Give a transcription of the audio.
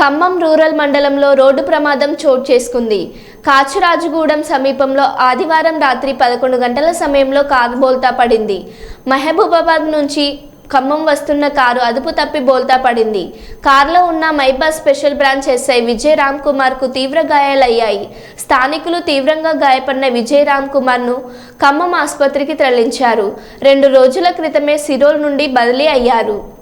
Khammam rural మండలంలో road ప్రమాదం చోటు చేసుకుంది. కాచిరాజుగూడెం సమీపంలో ఆదివారం రాత్రి పదకొండు గంటల సమయంలో కారు బోల్తా పడింది. మహబూబాబాద్ నుంచి ఖమ్మం వస్తున్న కారు అదుపు తప్పి బోల్తా పడింది. కారులో ఉన్న మైబాస్ special branch SI Vijay Ram కుమార్కు తీవ్ర గాయాలయ్యాయి. స్థానికులు తీవ్రంగా గాయపడిన విజయ్ రామ్ కుమార్ను ఖమ్మం ఆసుపత్రికి తరలించారు. రెండు రోజుల క్రితమే సిరోల్ నుండి బదిలీ అయ్యారు.